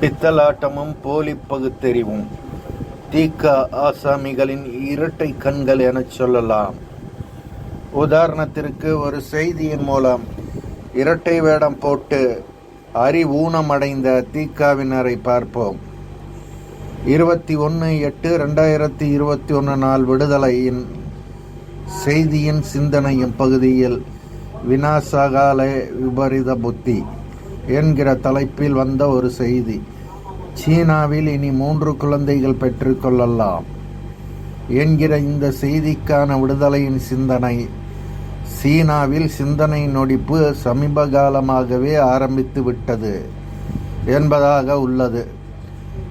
பித்தலாட்டமும் போலி பகுத்தறிவும். தீக்க ஆசாமிகளின் இரட்டை கண்கள் எனச் சொல்லலாம். உதாரணத்திற்கு ஒரு செய்தியின் மூலம் இரட்டை வேடம் போட்டு அறிவூனமடைந்த தீக்காவினரை பார்ப்போம். இருபத்தி ஒன்று எட்டு ரெண்டாயிரத்தி இருபத்தி ஒன்று நாள் விடுதலையின் செய்தியின் சிந்தனையும் பகுதியில் வினாசகால விபரீத புத்தி. என்கிற தலைப்பில் வந்த ஒரு செய்தி. சீனாவில் இனி மூன்று குழந்தைகள் பெற்றுக்கொள்ளலாம். என்கிற இந்த செய்திக்கான விடுதலையின் சிந்தனை. சீனாவில் சிந்தனை நொடிப்பு சமீப காலமாகவே ஆரம்பித்து விட்டது என்பதாக உள்ளது.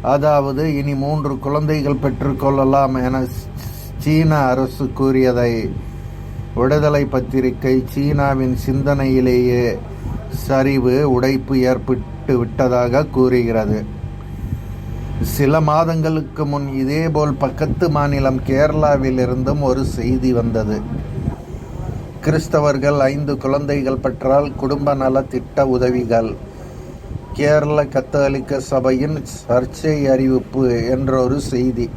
அதாவது இனி மூன்று குழந்தைகள் பெற்றுக்கொள்ளலாம் என சீன அரசு கூறியதை. விடுதலை பத்திரிகை சீனாவின் சிந்தனையிலேயே சரிவு உடைப்பு ஏற்பட்டு விட்டதாக கூறுகிறது. சில மாதங்களுக்கு முன் இதேபோல் பக்கத்து மாநிலம் கேரளாவிலிருந்தும் ஒரு செய்தி வந்தது. கிறிஸ்தவர்கள் ஐந்து குழந்தைகள் பெற்றால் குடும்ப நல திட்ட உதவிகள். கேரள கத்தோலிக்க சபையின் சர்ச்சை அறிவிப்பு என்ற ஒரு செய்தி.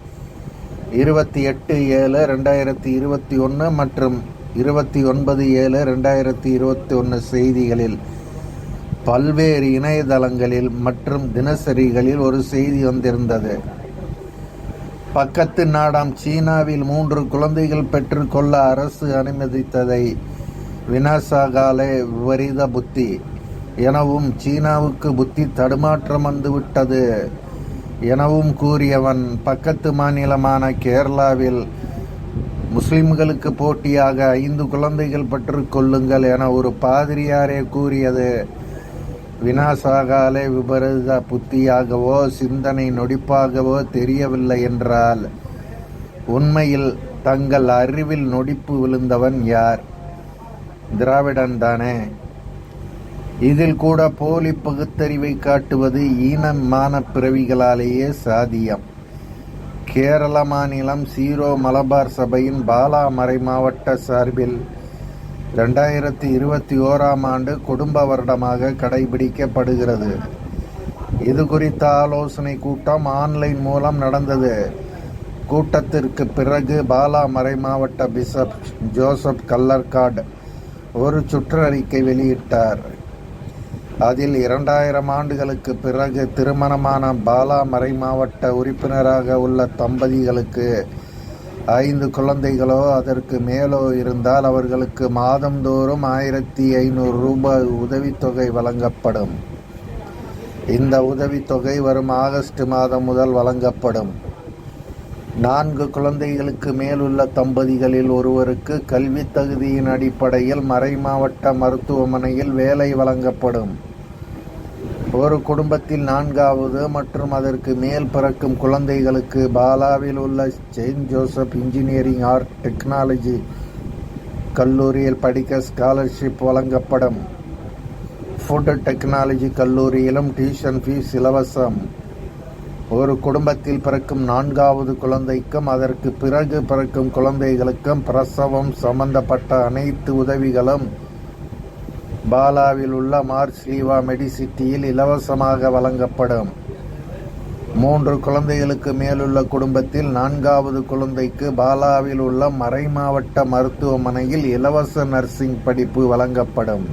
இருபத்தி எட்டு ஏழு ரெண்டாயிரத்தி இருபத்தி ஒன்று மற்றும் இருபத்தி ஒன்பது ஏழு ரெண்டாயிரத்தி இருபத்தி ஒன்று செய்திகளில் பல்வேறு இணையதளங்களில் மற்றும் தினசரிகளில் ஒரு செய்தி வந்திருந்தது. பக்கத்து நாடாம் சீனாவில் மூன்று குழந்தைகள் பெற்றுக்கொள்ள அரசு அனுமதித்ததை வினாசாகாலே விபரீத புத்தி. எனவும் சீனாவுக்கு புத்தி தடுமாற்றம் வந்துவிட்டது எனவும் கூறியவன் பக்கத்து மாநிலமான கேரளாவில் முஸ்லிம்களுக்கு போட்டியாக ஐந்து குழந்தைகள் பெற்றுக்கொள்ளுங்கள் என ஒரு பாதிரியாரே கூறியது. வினாசாகாலே விபரீத புத்தியாகவோ சிந்தனை நொடிப்பாகவோ தெரியவில்லை என்றால் உண்மையில் தங்கள் அறிவில் நொடிப்பு விழுந்தவன் யார்? திராவிடன் தானே. இதில் கூட போலி பகுத்தறிவை காட்டுவது ஈனமான பிறவிகளாலேயே சாதியம் கேரள மாநிலம் சீரோ மலபார் சபையின் பாலா மறை மாவட்ட சார்பில் ரெண்டாயிரத்தி இருபத்தி ஓராம் ஆண்டு குடும்ப வருடமாக கடைபிடிக்கப்படுகிறது. இது குறித்த ஆலோசனை கூட்டம் ஆன்லைன் மூலம் நடந்தது. கூட்டத்திற்கு பிறகு பாலா மறை மாவட்ட பிஷப் ஜோசப் கல்லர்காட் ஒரு சுற்றறிக்கை வெளியிட்டார். அதில் இரண்டாயிரம் ஆண்டுகளுக்கு பிறகு திருமணமான பாலா மறை மாவட்ட உறுப்பினராக உள்ள தம்பதிகளுக்கு ஐந்து குழந்தைகளோ அதற்கு மேலோ இருந்தால் அவர்களுக்கு மாதந்தோறும் ஆயிரத்தி ஐநூறு ரூபாய் உதவித்தொகை வழங்கப்படும். இந்த உதவித்தொகை வரும் ஆகஸ்ட் மாதம் முதல் வழங்கப்படும். நான்கு குழந்தைகளுக்கு மேலுள்ள தம்பதிகளில் ஒருவருக்கு கல்வி தகுதியின் அடிப்படையில் மறைமாவட்ட மருத்துவமனையில் வேலை வழங்கப்படும். ஒரு குடும்பத்தில் நான்காவது மற்றும் அதற்கு மேல் பிறக்கும் குழந்தைகளுக்கு பாலாவில் உள்ள saint Joseph engineering art technology கல்லூரியில் படிக்க ஸ்காலர்ஷிப் வழங்கப்படும். ஃபுட் டெக்னாலஜி கல்லூரியிலும் டியூஷன் ஃபீஸ் இலவசம். ஒரு குடும்பத்தில் பிறக்கும் நான்காவது குழந்தைக்கும் அதற்கு பிறகு பிறக்கும் குழந்தைகளுக்கும் பிரசவம் சம்பந்தப்பட்ட அனைத்து உதவிகளும் பாலாவில் உள்ள மார்ஸ்லீவா மெடிசிட்டியில் இலவசமாக வழங்கப்படும். மூன்று குழந்தைகளுக்கு மேலுள்ள குடும்பத்தில் நான்காவது குழந்தைக்கு பாலாவில் உள்ள மறைமாவட்ட மருத்துவமனையில் இலவச நர்சிங் படிப்பு வழங்கப்படும்.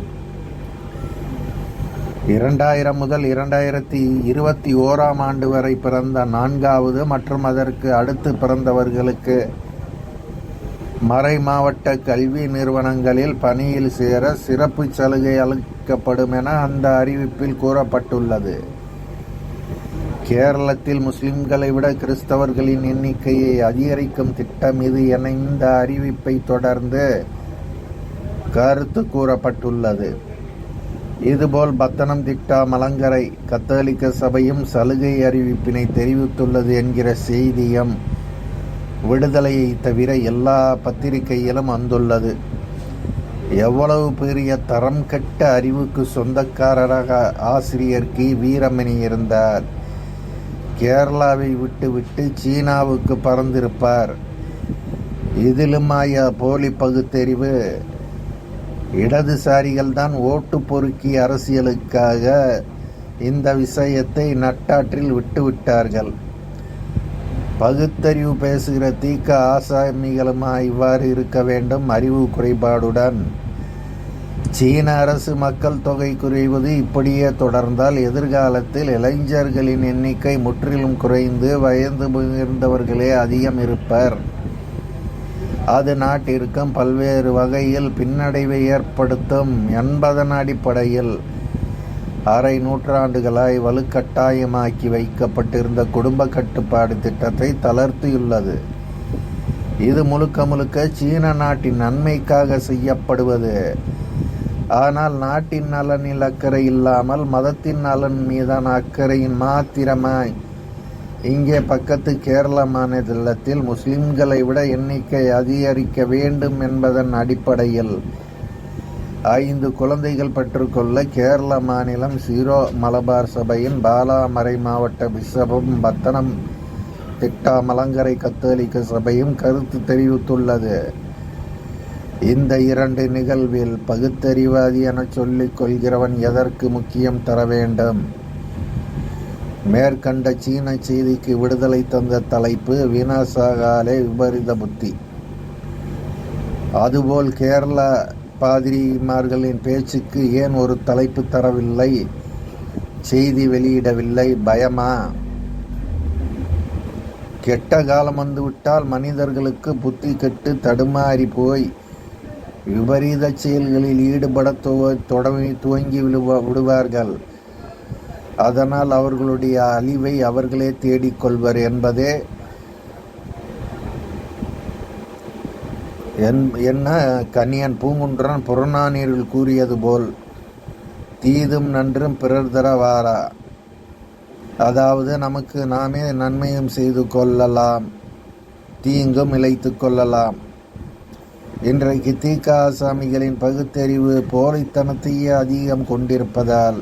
இரண்டாயிரம் முதல் இரண்டாயிரத்தி இருபத்தி ஓராம் ஆண்டு வரை பிறந்த நான்காவது மற்றும் அதற்கு அடுத்து பிறந்தவர்களுக்கு மறை மாவட்ட கல்வி நிறுவனங்களில் பணியில் சேர சிறப்பு சலுகை அளிக்கப்படும் என அந்த அறிவிப்பில் கூறப்பட்டுள்ளது. கேரளத்தில் முஸ்லிம்களை விட கிறிஸ்தவர்களின் எண்ணிக்கையை அதிகரிக்கும் திட்டம் இது என இந்த அறிவிப்பை தொடர்ந்து கருத்து கூறப்பட்டுள்ளது. இதுபோல் பத்தனம் திட்டா மலங்கரை கத்தோலிக்க சபையும் சலுகை அறிவிப்பினை தெரிவித்துள்ளது என்கிற செய்தியும் விடுதலையை தவிர எல்லா பத்திரிகையிலும் வந்துள்ளது. எவ்வளவு பெரிய தரம் கெட்ட அறிவுக்கு சொந்தக்காரராக ஆசிரியர் கி. வீரமணி இருந்தார். கேரளாவை விட்டுவிட்டு சீனாவுக்கு பறந்திருப்பார். இதிலுமாய போலி பகுத்தறிவு இடதுசாரிகள் தான் ஓட்டு பொறுக்கி அரசியலுக்காக இந்த விஷயத்தை நட்டாற்றில் விட்டுவிட்டார்கள். பகுத்தறிவு பேசுகிற தீக்க ஆசாமிகளுமா இவ்வாறு இருக்க வேண்டும். அறிவு குறைபாடுடன். சீன அரசு மக்கள் தொகை குறைவது இப்படியே தொடர்ந்தால் எதிர்காலத்தில் இளைஞர்களின் எண்ணிக்கை முற்றிலும் குறைந்து வயது முதிர்ந்தவர்களே அதிகம் இருப்பர். அது நாட்டிற்கும் பல்வேறு வகையில் பின்னடைவை ஏற்படுத்தும் என்பதன் அடிப்படையில் அரை நூற்றாண்டுகளாய் வலுக்கட்டாயமாக்கி வைக்கப்பட்டிருந்த குடும்ப கட்டுப்பாடு திட்டத்தை தளர்த்தியுள்ளது. இது முழுக்க முழுக்க சீன நாட்டின் நன்மைக்காக செய்யப்படுவது. ஆனால் நாட்டின் நலனில் அக்கறை இல்லாமல் மதத்தின் நலன் மீதான அக்கறையின் மாத்திரமாய் இங்கே பக்கத்து கேரள மாநிலத்தில் முஸ்லிம்களை விட எண்ணிக்கை அதிகரிக்க வேண்டும் என்பதன் அடிப்படையில் ஐந்து குழந்தைகள் பெற்றுக்கொள்ள கேரள மாநிலம் சீரோ மலபார் சபையின் பாலாமரை மாவட்ட பிஷப்பும் பத்தனம் திட்டா மலங்கரை கத்தோலிக்க சபையும் கருத்து தெரிவித்துள்ளது. இந்த இரண்டு நிகழ்வில் பகுத்தறிவாதி என சொல்லிக் கொள்கிறவன் எதற்கு முக்கியம் தர வேண்டும்? மேற்கண்ட சீன செய்திக்கு விடுதலை தந்த தலைப்பு வினாசாகாலே விபரீத புத்தி. அதுபோல் கேரளா பாதிரிமார்களின் பேச்சுக்கு ஏன் ஒரு தலைப்பு தரவில்லை? செய்தி வெளியிடவில்லை. பயமா? கெட்ட காலம் வந்துவிட்டால் மனிதர்களுக்கு புத்தி கெட்டு தடுமாறி போய் விபரீத செயல்களில் ஈடுபட துவ தொடங்கி துவங்கி விடுவ விடுவார்கள். அதனால் அவர்களுடைய அழிவை அவர்களே தேடிக்கொள்வர் என்பதே என் என்ன கனியன் பூங்குன்றன் புறநானீரில் கூறியது போல் தீதும் நன்றும் பிறர் தர வாரா அதாவது நமக்கு நாமே நன்மையும் செய்து கொள்ளலாம் தீங்கும் இழைத்து கொள்ளலாம். இன்றைக்கு தீக்க ஆசாமிகளின் பகுத்தறிவு போலித்தனத்தையே அதிகம் கொண்டிருப்பதால்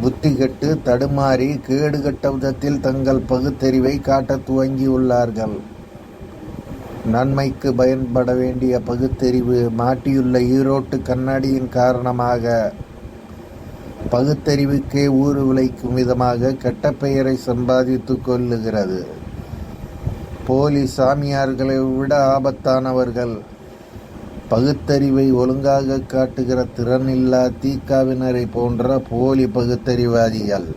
புத்தி கெட்டு தடுமாறி கேடுகட்ட விதத்தில் தங்கள் பகுத்தறிவை காட்டத் துவங்கியுள்ளார்கள். நன்மைக்கு பயன்பட வேண்டிய பகுத்தறிவு மாட்டியுள்ள ஈரோட்டு கண்ணாடியின் காரணமாக பகுத்தறிவுக்கே ஊறு விளைக்கும் விதமாக கெட்ட பெயரை சம்பாதித்து கொள்ளுகிறது. போலி சாமியார்களை விட ஆபத்தானவர்கள். பகுத்தறிவை ஒழுங்காக காட்டுகிற திறனில்லா தீக்காவினரை போன்ற போலி பகுத்தறிவாதிகள்.